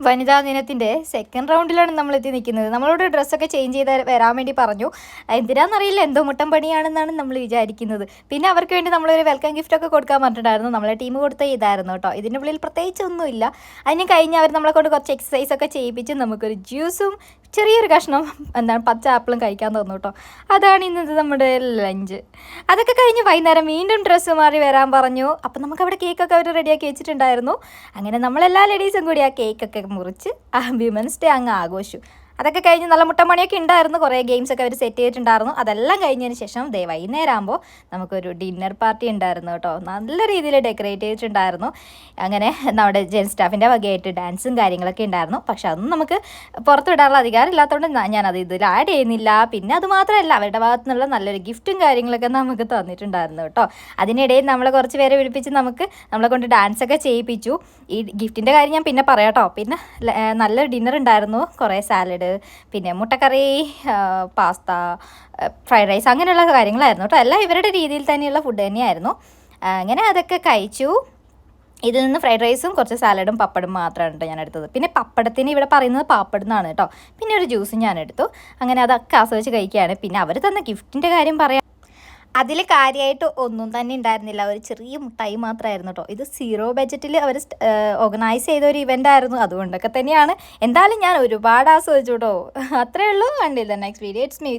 വനിതാ ദിനത്തിന്റെ സെക്കൻഡ് റൗണ്ടിലാണ് നമ്മൾ എത്തി നിൽക്കുന്നത്. നമ്മളോട് ഡ്രസ്സൊക്കെ ചേഞ്ച് ചെയ്ത് വരാൻ വേണ്ടി പറഞ്ഞു. എന്തിനാണെന്നറിയില്ല എന്തോ മുട്ടം പണിയാണെന്നാണ് നമ്മൾ വിചാരിക്കുന്നത്. പിന്നെ അവർക്ക് വേണ്ടി നമ്മളൊരു വെൽക്കം ഗിഫ്റ്റ് ഒക്കെ കൊടുക്കാൻ പറഞ്ഞിട്ടുണ്ടായിരുന്നു. നമ്മളെ ടീം കൊടുത്ത ഇതായിരുന്നു കേട്ടോ. ഇതിന്റെ ഉള്ളിൽ പ്രത്യേകിച്ച് ഒന്നുമില്ല അതിന് കഴിഞ്ഞ് അവർ നമ്മളെ കൊണ്ട് കുറച്ച് എക്സസൈസ് ഒക്കെ ചെയ്യിപ്പിച്ച് നമുക്കൊരു ജ്യൂസും ചെറിയൊരു കഷ്ണം എന്താണ് പച്ച ആപ്പിളും കഴിക്കാൻ തോന്നും കേട്ടോ. അതാണ് ഇന്നത്തെ നമ്മുടെ ലഞ്ച്. അതൊക്കെ കഴിഞ്ഞ് വൈകുന്നേരം വീണ്ടും ഡ്രസ്സ് മാറി വരാൻ പറഞ്ഞു. അപ്പം നമുക്ക് അവിടെ കേക്കൊക്കെ അവർ റെഡിയാക്കി വെച്ചിട്ടുണ്ടായിരുന്നു. അങ്ങനെ നമ്മളെല്ലാ ലേഡീസും കൂടി ആ കേക്കൊക്കെ മുറിച്ച് ആ വിമൻസ് ഡേ അങ്ങ് ആഘോഷിച്ചു. അതൊക്കെ കഴിഞ്ഞ് നല്ല മുട്ടമണിയൊക്കെ ഉണ്ടായിരുന്നു. കുറേ ഗെയിംസ് ഒക്കെ അവർ സെറ്റ് ചെയ്തിട്ടുണ്ടായിരുന്നു. അതെല്ലാം കഴിഞ്ഞതിന് ശേഷം ദേ വൈകുന്നേരം ആകുമ്പോൾ നമുക്കൊരു ഡിന്നർ പാർട്ടി ഉണ്ടായിരുന്നു കേട്ടോ. നല്ല രീതിയിൽ ഡെക്കറേറ്റ് ചെയ്തിട്ടുണ്ടായിരുന്നു. അങ്ങനെ നമ്മുടെ ജെൻ സ്റ്റാഫിന്റെ വകയായിട്ട് ഡാൻസും കാര്യങ്ങളൊക്കെ ഉണ്ടായിരുന്നു. പക്ഷെ അതൊന്നും നമുക്ക് പുറത്ത് വിടാനുള്ള അധികാരം ഇല്ലാത്തതുകൊണ്ട് ഞാനത് ഇതിൽ ആഡ് ചെയ്യുന്നില്ല. പിന്നെ അത് മാത്രമല്ല അവരുടെ ഭാഗത്തു നിന്നുള്ള നല്ലൊരു ഗിഫ്റ്റും കാര്യങ്ങളൊക്കെ നമുക്ക് തന്നിട്ടുണ്ടായിരുന്നു കേട്ടോ. അതിനിടയിൽ നമ്മളെ കുറച്ച് പേരെ വിളിപ്പിച്ച് നമുക്ക് നമ്മളെ കൊണ്ട് ഡാൻസ് ഒക്കെ ചെയ്യിപ്പിച്ചു. ഈ ഗിഫ്റ്റിന്റെ കാര്യം ഞാൻ പിന്നെ പറയാം കേട്ടോ. പിന്നെ നല്ലൊരു നല്ല ഡിന്നർ ഉണ്ടായിരുന്നു. കുറേ സാലഡ് പിന്നെ മുട്ടക്കറി പാസ്ത ഫ്രൈഡ് റൈസ് അങ്ങനെയുള്ള കാര്യങ്ങളായിരുന്നു കേട്ടോ. എല്ലാം ഇവരുടെ രീതിയിൽ തന്നെയുള്ള ഫുഡ് തന്നെയായിരുന്നു. അങ്ങനെ അതൊക്കെ കഴിച്ചു. ഇതിൽ നിന്ന് ഫ്രൈഡ് റൈസും കുറച്ച് സാലഡും പപ്പടും മാത്രമാണ് കേട്ടോ ഞാൻ എടുത്തത്. പിന്നെ പപ്പടത്തിന് ഇവിടെ പറയുന്നത് പാപ്പട് എന്നാണ് കേട്ടോ. പിന്നെ ഒരു ജ്യൂസും ഞാൻ എടുത്തു. അങ്ങനെ അതൊക്കെ ആസ്വദിച്ച് കഴിക്കുകയാണ്. പിന്നെ അവർ തന്ന ഗിഫ്റ്റിന്റെ കാര്യം പറയാം അതിൽ കാര്യമായിട്ട് ഒന്നും തന്നെ ഉണ്ടായിരുന്നില്ല. ഒരു ചെറിയ മുട്ടായി മാത്രമായിരുന്നു കേട്ടോ ഇത് സീറോ ബഡ്ജറ്റിൽ അവർ ഓർഗനൈസ് ചെയ്ത ഒരു ഇവന്റ് ആയിരുന്നു. അതുകൊണ്ടൊക്കെ തന്നെയാണ്. എന്തായാലും ഞാൻ ഒരുപാട് ആസ്വദിച്ചു കേട്ടോ അത്രേ ഉള്ളൂ. കണ്ടില്ല. Next video. It's me